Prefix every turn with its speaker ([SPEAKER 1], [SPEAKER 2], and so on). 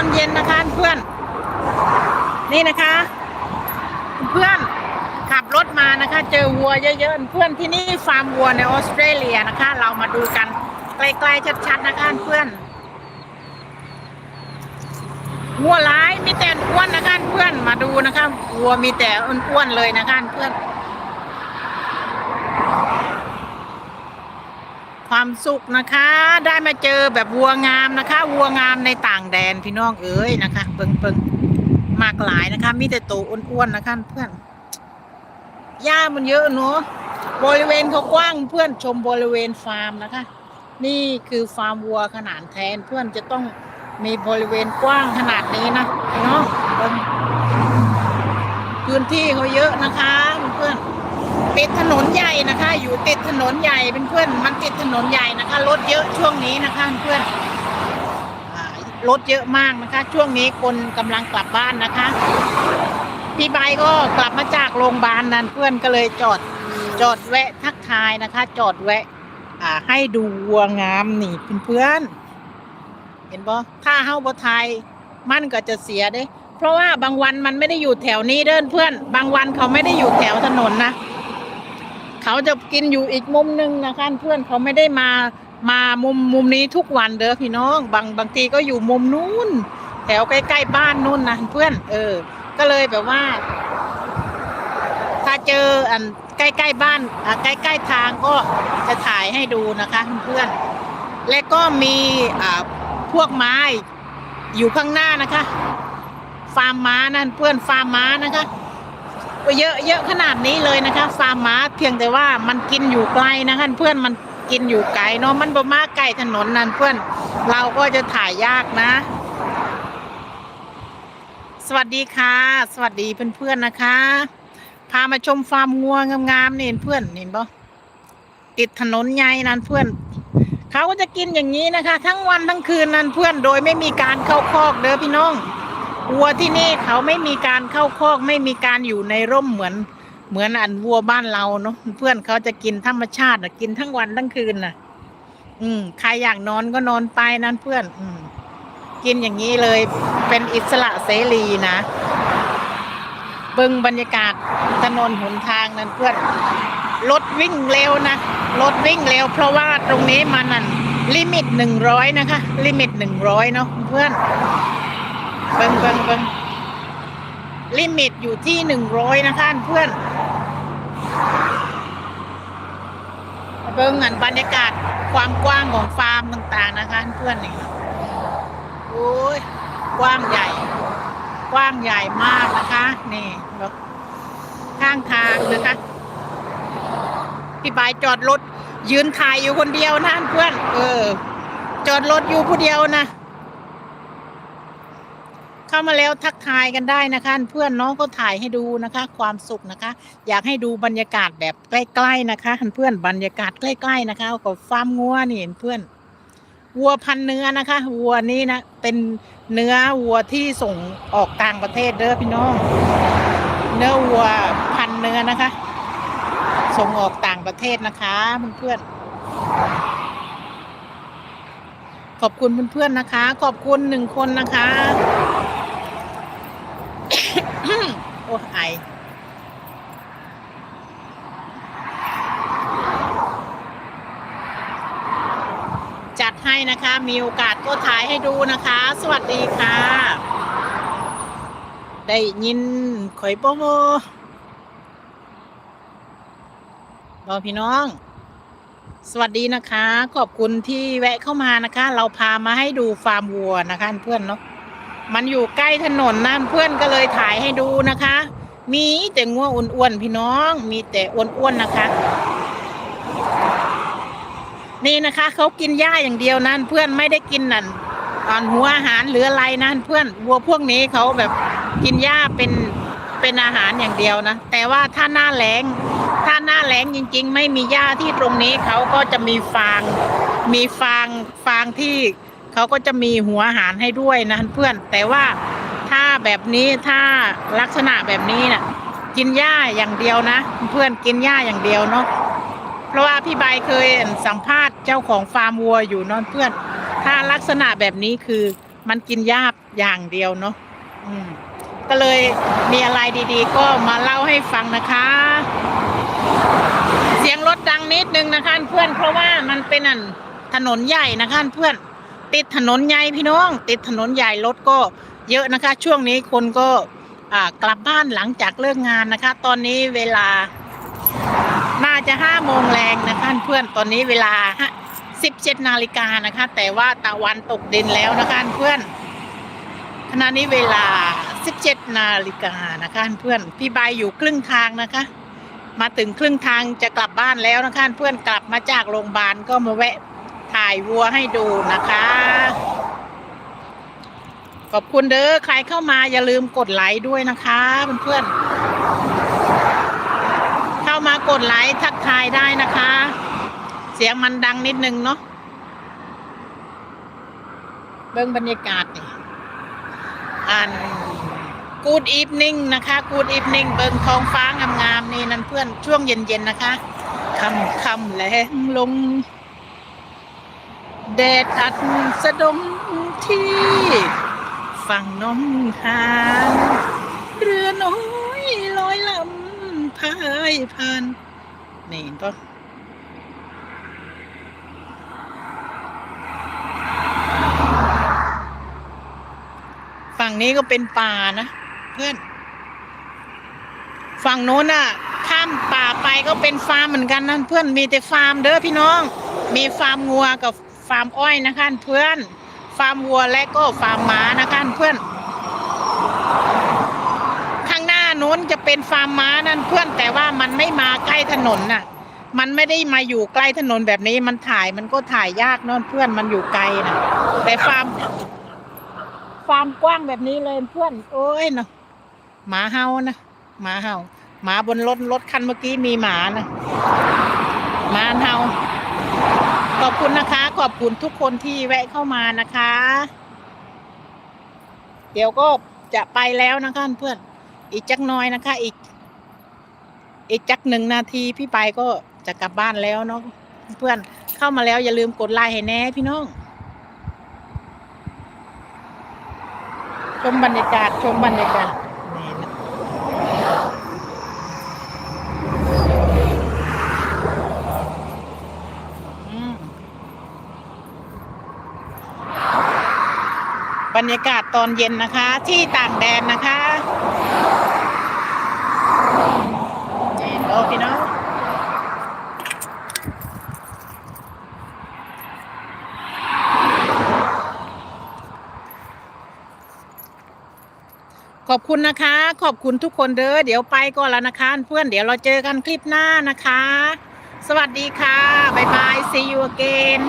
[SPEAKER 1] อนเย็นนะคะเพื่อน นี่นะคะ เพื่อนขับรถมานะคะ เจอวัวเยอะๆเพื่อนที่นี่ฟาร์มวัวในออสเตรเลียนะคะ เรามาดูกันใกล้ๆชัดๆนะคะเพื่อนวัวร้ายมีแต่อ้วนนะคะเพื่อนมาดูนะคะวัวมีแต่อ้วนๆเลยนะคะเพื่อน ความสุขนะคะ ได้มาเจอแบบวัวงามนะคะ วัวงามในต่างแดนพี่น้องเอ๋ยนะคะเปิงเปิงมากหลายนะคะ มีแต่ตัวอ้วนๆนะคะเพื่อนหญ้ามันเยอะเนอะบริเวณเขากว้างเพื่อนชมบริเวณฟาร์มนะคะ นี่คือฟาร์มวัวขนาดแทนเพื่อนจะต้องมีบริเวณกว้างขนาดนี้นะเนาะพื้นที่เขาเยอะนะคะ ติดถนนใหญ่นะคะ อยู่ติดถนนใหญ่เป็นเพื่อนมันติดถนนใหญ่นะคะรถเยอะช่วงนี้นะคะเพื่อนรถเยอะมากนะคะ ช่วงนี้คนกำลังกลับบ้านนะคะพี่ใบก็กลับมาจากโรงพยาบาลนั่นเพื่อนก็เลยจอดจอดแวะทักทายนะคะ จอดแวะอ่าให้ดูวัวงามนี่เพื่อนเห็นบ่ถ้าเฮาบ่ทายมันก็จะเสียเด้ เพราะว่าบางวันมันไม่ได้อยู่แถวนี้เด้อเพื่อน บางวันเขาไม่ได้อยู่แถวถนนนะ เขาจะกินอยู่อีกมุมหนึ่งนะคะเพื่อนเขาไม่ได้มามามุมมุมนี้ทุกวันเด้อพี่น้อง บางบางทีก็อยู่มุมนู้นแถวใกล้ๆบ้านนู่นนะเพื่อน เออ ก็เลยแบบว่า ถ้าเจออันใกล้ๆบ้านอะใกล้ๆทางก็จะถ่ายให้ดูนะคะเพื่อนและก็มีอ่าพวกไม้อยู่ข้างหน้านะคะ ฟาร์มม้านั่นเพื่อนฟาร์มม้านะคะ เยอะเยอะขนาดนี้เลยนะคะฟาร์มม้าเพียงแต่ว่ามันกินอยู่ไกลนะคะเพื่อนมันกินอยู่ไกลเนาะมันบ่มาใกล้ถนนนั่นเพื่อนเราก็จะถ่ายยากนะ สวัสดีค่ะ สวัสดีเพื่อนๆนะคะ พามาชมฟาร์มงัวงามๆนี่เพื่อนเห็นปะติดถนนใหญ่นั่นเพื่อนเขาก็จะกินอย่างนี้นะคะ ทั้งวันทั้งคืนนั่นเพื่อนโดยไม่มีการเข้าคอกเด้อพี่น้อง วัวที่นี่เขาไม่มีการเข้าคอกไม่มีการอยู่ในร่มเหมือน เหมือนอันวัวบ้านเราเนาะเพื่อนเขาจะกินธรรมชาตินะกินทั้งวันทั้งคืนน่ะ อืมใครอยากนอนก็นอนไปนั่นเพื่อน อืมกินอย่างนี้เลยเป็นอิสระเสรีนะเบิ่งบรรยากาศถนนหนทางนั่นเพื่อนรถวิ่งเร็วนะรถวิ่งเร็วเพราะว่าตรงนี้มันนั่นลิมิตหนึ่งร้อยนะคะ ลิมิตหนึ่งร้อยเนาะเพื่อน เบิ่งเบิ่งเบิ่งลิมิตอยู่ที่หนึ่งร้อยนะคะเพื่อนเบิ่งอันบรรยากาศความกว้างของฟาร์มต่างๆนะคะเพื่อนนี่โอ้ยกว้างใหญ่ กว้างใหญ่มากนะคะ นี่ข้างทางนะคะพี่บายจอดรถยืนถ่ายอยู่คนเดียวนะเพื่อน เออ จอดรถอยู่ผู้เดียวนะ เข้ามาแล้วทักทายกันได้นะคะ เพื่อนน้องก็ถ่ายให้ดูนะคะ ความสุขนะคะ อยากให้ดูบรรยากาศแบบใกล้ๆนะคะเพื่อนบรรยากาศใกล้ ๆนะคะกับฟาร์มงัวนี่เห็นเพื่อนวัวพันเนื้อนะคะ วัวนี้นะเป็นเนื้อวัวที่ส่งออกต่างประเทศเด้อพี่น้อง เนื้อวัวพันเนื้อนะคะ ส่งออกต่างประเทศนะคะเพื่อนๆขอบคุณเพื่อนๆนะคะ ขอบคุณหนึ่งคนนะคะ โอ้ไอจัดให้นะคะ มีโอกาสก็ถ่ายให้ดูนะคะ สวัสดีค่ะ ได้ยินข่อยโปโบอพี่น้อง สวัสดีนะคะ ขอบคุณที่แวะเข้ามานะคะ เราพามาให้ดูฟาร์มวัวนะคะเพื่อนเนาะ มันอยู่ใกล้ถนนนั่นเพื่อนก็เลยถ่ายให้ดูนะคะ มีแต่งัวอ้วนๆพี่น้อง มีแต่อ้วนๆนะคะ นี่นะคะเขากินหญ้าอย่างเดียวนั่นเพื่อนไม่ได้กินนั่นอ่อนหัวอาหารหรืออะไรนั่นเพื่อนวัวพวกนี้เขาแบบกินหญ้าเป็นเป็นอาหารอย่างเดียวนะ แต่ว่าถ้าหน้าแล้งถ้าหน้าแล้งจริง ๆ ไม่มีหญ้าที่ตรงนี้เขาก็จะมีฟาง มีฟางฟางที่ เขาก็จะมีหัวอาหารให้ด้วยนะเพื่อน แต่ว่าถ้าแบบนี้ถ้าลักษณะแบบนี้น่ะกินหญ้าอย่างเดียวนะ เพื่อนกินหญ้าอย่างเดียวเนาะเพราะว่าพี่ใบเคยสัมภาษณ์เจ้าของฟาร์มวัวอยู่เนอนเพื่อน ถ้าลักษณะแบบนี้คือมันกินหญ้าอย่างเดียวเนาะอืมก็เลยมีอะไรดีๆ ก็มาเล่าให้ฟังนะคะ เสียงรถดังนิดนึงนะคะเพื่อนเพราะว่ามันเป็นอันถนนใหญ่นะคะเพื่อน ติดถนนใหญ่พี่น้อง ติดถนนใหญ่รถก็เยอะนะคะ ช่วงนี้คนก็กลับบ้านหลังจากเลิกงานนะคะ ตอนนี้เวลา น่าจะห้าโมงแรงนะคะเพื่อนตอนนี้เวลาสิบเจ็ดนาฬิกานะคะ แต่ว่าตะวันตกดินแล้วนะคะเพื่อนขณะนี้เวลา 17 นาฬิกานะคะเพื่อนพี่ใบยอยู่ครึ่งทางนะคะ มาถึงครึ่งทางจะกลับบ้านแล้วนะคะเพื่อนกลับมาจากโรงพยาบาลก็มาแวะ ถ่ายวัวให้ดูนะคะ ขอบคุณเด้อใครเข้ามาอย่าลืมกดไลค์ด้วยนะคะเพื่อนๆเข้ามากดไลค์ทักทายได้นะคะ เสียงมันดังนิดนึงเนาะเบิ้งบรรยากาศนี่อัน Good evening นะคะ Good evening เบิงท้องฟ้างามๆนี่นั่นเพื่อนช่วงเย็นๆนะคะคำคำแรงลง แดดอัดสะดมที่ฝั่งน้องหานเรือน้อยลอยลำพายผ่านนี่ก็ฝั่งนี้ก็เป็นป่านะ เพื่อน ฝั่งโน้นน่ะ ข้ามป่าไปก็เป็นฟาร์มเหมือนกันนะเพื่อนมีแต่ฟาร์มเด้อพี่น้อง มีฟาร์มงัวกับ ฟาร์มอ้อยนะคะเพื่อน ฟาร์มวัวและก็ฟาร์มม้านะคะเพื่อน ข้างหน้าโน้นจะเป็นฟาร์มม้านั่นเพื่อนแต่ว่ามันไม่มาใกล้ถนนน่ะ มันไม่ได้มาอยู่ใกล้ถนนแบบนี้มันถ่ายมันก็ถ่ายยากเนอะเพื่อนมันอยู่ไกลนะแต่ฟาร์มฟาร์มกว้างแบบนี้เลยเพื่อนโอ้ยเนาะหมาเห่านะหมาเห่าหมาบนรถรถคันเมื่อกี้มีหมานะหมาเห่า ขอบคุณนะคะ ขอบคุณทุกคนที่แวะเข้ามานะคะ เดี๋ยวก็จะไปแล้วนะคะเพื่อนอีกจักน้อยนะคะ อีก อีกจักหนึ่งนาทีพี่ไปก็จะกลับบ้านแล้วเนาะเพื่อนเข้ามาแล้วอย่าลืมกดไลค์ให้แน่พี่น้องชมบรรยากาศชมบรรยากาศนี่นะอืมบ รรยากาศตอนเย็นนะคะ ที่ต่างแดนนะคะโอ้พี่น้องขอบคุณนะคะ ขอบคุณทุกคนเด้อเดี๋ยวไปก่อนแล้วนะคะ เพื่อนเดี๋ยวเราเจอกันคลิปหน้านะคะ สวัสดีค่ะ บ๊ายบาย see you again